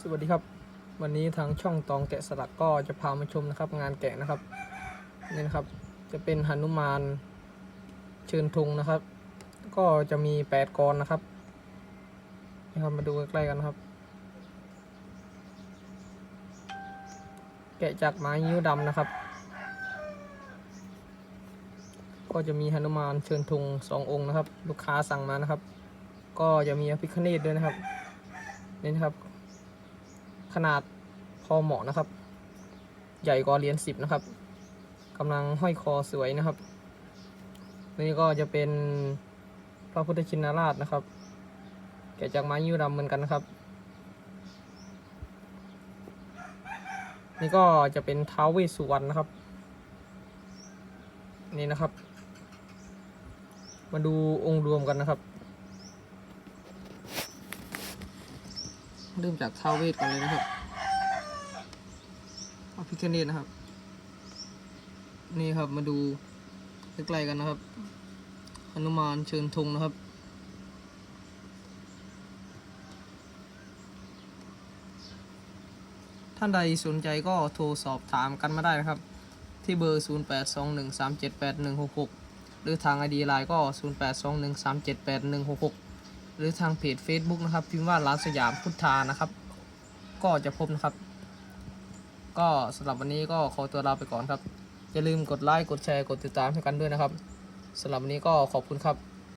สวัสดีครับ วันนี้ทางช่องตองแกะสลักก็จะพามาชมนะครับ งานแกะนะครับนี่นะครับ จะเป็นหนุมานเชิญธงนะครับ ก็จะมีแปดกรนะครับนี่ครับมาดูใกล้ๆกันนะครับ แกะจากไม้ยิ้วดำนะครับ ก็จะมีหนุมานเชิญธงสององค์นะครับ ลูกค้าสั่งมานะครับ ก็จะมีพระพิคเนตด้วยนะครับนี่นะครับ ขนาดพอเหมาะนะครับ ใหญ่กว่าเหรียญสิบนะครับกำลังห้อยคอสวยนะครับ นี่ก็จะเป็นพระพุทธชินราชนะครับ แกะจากไม้ยิ้วดำเหมือนกันนะครับ นี่ก็จะเป็นท้าวเวสุวรรณนะครับ นี่นะครับ มาดูองค์รวมกันนะครับ เริ่มจากท้าวเวสก่อนเลยนะครับพระพิคเนตนะครับ นี่ครับมาดูใกล้ๆกันนะครับหนุมานเชิญธงนะครับ ท่านใดสนใจก็โทรสอบถามกันมาได้นะครับ ที่เบอร์ 0821378166 หรือทาง ID ไลน์ก็ 0821378166 หรือทางเพจ Facebook นะครับ พิมพ์ว่าร้านสยามพุทธานะครับ ก็จะพบนะครับ ก็สำหรับวันนี้ก็ขอตัวลาไปก่อนครับ อย่าลืมกดไลค์กดแชร์กดติดตามให้กันด้วยนะครับสำหรับวันนี้ก็ขอบคุณครับ